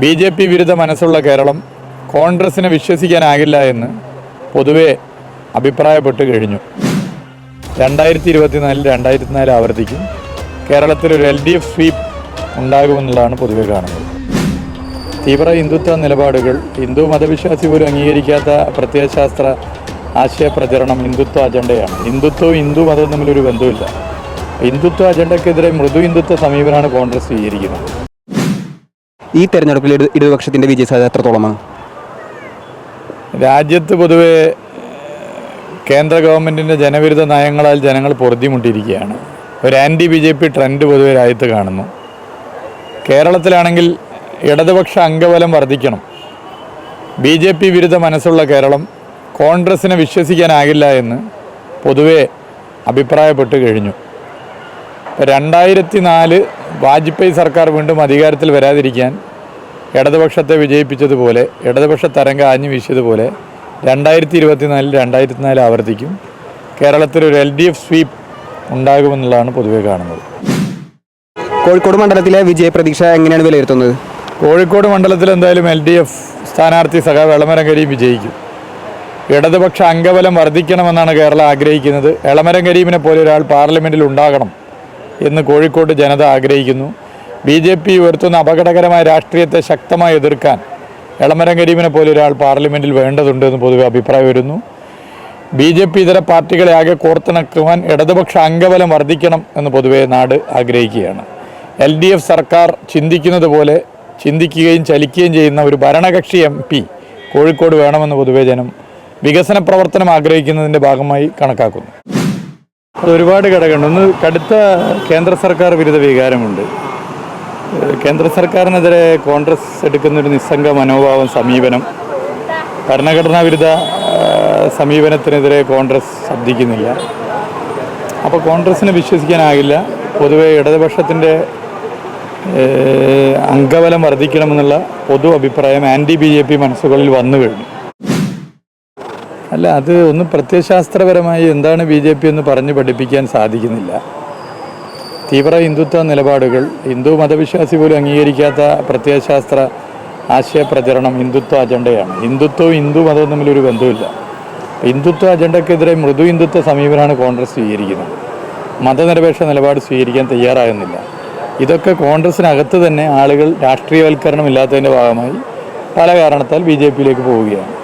B J P വിരുദ്ധ മനസ്സുള്ള കേരളം കോൺഗ്രസിനെ വിശ്വസിക്കാനാകില്ല എന്ന് പൊതുവെ അഭിപ്രായപ്പെട്ട് കഴിഞ്ഞു. രണ്ടായിരത്തി ഇരുപത്തിനാലിൽ രണ്ടായിരത്തി നാല് ആവർത്തിക്കും കേരളത്തിൽ ഒരു എൽ ഡി എഫ് സ്വീപ്പ് ഉണ്ടാകുമെന്നുള്ളതാണ് പൊതുവെ കാണുന്നത്. തീവ്ര ഹിന്ദുത്വ നിലപാടുകൾ ഹിന്ദു മതവിശ്വാസി പോലും അംഗീകരിക്കാത്ത പ്രത്യയശാസ്ത്ര ആശയ പ്രചരണം ഹിന്ദുത്വ അജണ്ടയാണ്. ഹിന്ദുത്വവും ഹിന്ദു മതവും തമ്മിലൊരു ബന്ധമില്ല ഹിന്ദുത്വ അജണ്ടയ്ക്കെതിരെ മൃദു ഹിന്ദുത്വ സമീപനമാണ് കോൺഗ്രസ് സ്വീകരിക്കുന്നത്. ഈ തെരഞ്ഞെടുപ്പിൽ ഇടതു ഇടതുപക്ഷത്തിന്റെ വിജയസാധ്യത എത്രത്തോളമാണ്? രാജ്യത്ത് പൊതുവെ കേന്ദ്ര ഗവൺമെന്റിന്റെ ജനവിരുദ്ധ നയങ്ങളാൽ ജനങ്ങൾ പൊറുതിമുട്ടിയിരിക്കുകയാണ്. ഒരു anti B J P trend പൊതുവെ രാജ്യത്ത് കാണുന്നു. കേരളത്തിലാണെങ്കിൽ ഇടതുപക്ഷ അംഗബലം വർദ്ധിക്കണം. ബി ജെ പി വിരുദ്ധ മനസ്സുള്ള കേരളം കോൺഗ്രസിനെ വിശ്വസിക്കാനാകില്ല എന്ന് പൊതുവെ അഭിപ്രായപ്പെട്ട് കഴിഞ്ഞു. രണ്ടായിരത്തി നാല് വാജ്പേയി സർക്കാർ വീണ്ടും അധികാരത്തിൽ വരാതിരിക്കാൻ ഇടതുപക്ഷത്തെ വിജയിപ്പിച്ചതുപോലെ ഇടതുപക്ഷ തരംഗം ആഞ്ഞു വീശിയതുപോലെ രണ്ടായിരത്തി ഇരുപത്തിനാലിൽ രണ്ടായിരത്തി നാല് ആവർത്തിക്കും. കേരളത്തിൽ ഒരു എൽ ഡി എഫ് സ്വീപ്പ് ഉണ്ടാകുമെന്നുള്ളതാണ് പൊതുവെ കാണുന്നത്. കോഴിക്കോട് മണ്ഡലത്തിലെ വിജയപ്രതീക്ഷ എങ്ങനെയാണ് വിലയിരുത്തുന്നത്? കോഴിക്കോട് മണ്ഡലത്തിൽ എന്തായാലും എൽ ഡി എഫ് സ്ഥാനാർത്ഥി സഖാ എളമരം കരീം വിജയിക്കും. ഇടതുപക്ഷ അംഗബലം വർദ്ധിക്കണമെന്നാണ് കേരളം ആഗ്രഹിക്കുന്നത്. എളമരം കരീമിനെ പോലെ ഒരാൾ പാർലമെന്റിൽ ഉണ്ടാകണം. എന്ന് കോഴിക്കോട് ജനത ആഗ്രഹിക്കുന്നു. ബി ജെ പി ഉയർത്തുന്ന അപകടകരമായ രാഷ്ട്രീയത്തെ ശക്തമായി എതിർക്കാൻ എളമരം കരീമിനെ പോലെ ഒരാൾ പാർലമെന്റിൽ വേണ്ടതുണ്ട് എന്ന് പൊതുവെ അഭിപ്രായം വരുന്നു. ബി ജെ പി ഇതര പാർട്ടികളെ ആകെ കോർത്തിണക്കുവാൻ ഇടതുപക്ഷ അംഗബലം വർദ്ധിക്കണം എന്ന് പൊതുവെ നാട് ആഗ്രഹിക്കുകയാണ്. എൽ ഡി എഫ് സർക്കാർ ചിന്തിക്കുന്നത് പോലെ ചിന്തിക്കുകയും ചലിക്കുകയും ചെയ്യുന്ന ഒരു ഭരണകക്ഷി എം പി കോഴിക്കോട് വേണമെന്ന് പൊതുവെ ജനം വികസന പ്രവർത്തനം ആഗ്രഹിക്കുന്നതിന്റെ ഭാഗമായി കണക്കാക്കുന്നു. അത് ഒരുപാട് ഘടകമുണ്ട് ഒന്ന് കടുത്ത കേന്ദ്ര സർക്കാർ വിരുദ്ധ വികാരമുണ്ട്. കേന്ദ്ര സർക്കാരിനെതിരെ കോൺഗ്രസ് എടുക്കുന്ന ഒരു നിസ്സംഗ മനോഭാവം സമീപനം ഭരണഘടനാ വിരുദ്ധ സമീപനത്തിനെതിരെ കോൺഗ്രസ് ശബ്ദിക്കുന്നില്ല. അപ്പോൾ കോൺഗ്രസ്സിനെ വിശ്വസിക്കാനാകില്ല. പൊതുവെ ഇടതുപക്ഷത്തിന്റെ അംഗബലം വർദ്ധിക്കണമെന്നുള്ള പൊതു അഭിപ്രായം ആന്റി ബി ജെ പി മനസ്സുകളിൽ വന്നു കഴിഞ്ഞു. അല്ല അത് ഒന്നും പ്രത്യയശാസ്ത്രപരമായി എന്താണ് ബി ജെ പി എന്ന് പറഞ്ഞ് പഠിപ്പിക്കാൻ സാധിക്കുന്നില്ല. തീവ്ര ഹിന്ദുത്വ നിലപാടുകൾ ഹിന്ദു മതവിശ്വാസി പോലും അംഗീകരിക്കാത്ത പ്രത്യയശാസ്ത്ര ആശയപ്രചരണം ഹിന്ദുത്വ അജണ്ടയാണ്. ഹിന്ദുത്വവും ഹിന്ദു മതവും തമ്മിലൊരു ബന്ധമില്ല ഹിന്ദുത്വ അജണ്ടയ്ക്കെതിരെ മൃദു ഹിന്ദുത്വ സമീപനമാണ് കോൺഗ്രസ് സ്വീകരിക്കുന്നത്. മതനിരപേക്ഷ നിലപാട് സ്വീകരിക്കാൻ തയ്യാറാകുന്നില്ല. ഇതൊക്കെ കോൺഗ്രസിനകത്ത് തന്നെ ആളുകൾ രാഷ്ട്രീയവൽക്കരണം ഇല്ലാത്തതിന്റെ ഭാഗമായി പല കാരണത്താൽ ബി ജെ പിയിലേക്ക് പോവുകയാണ്.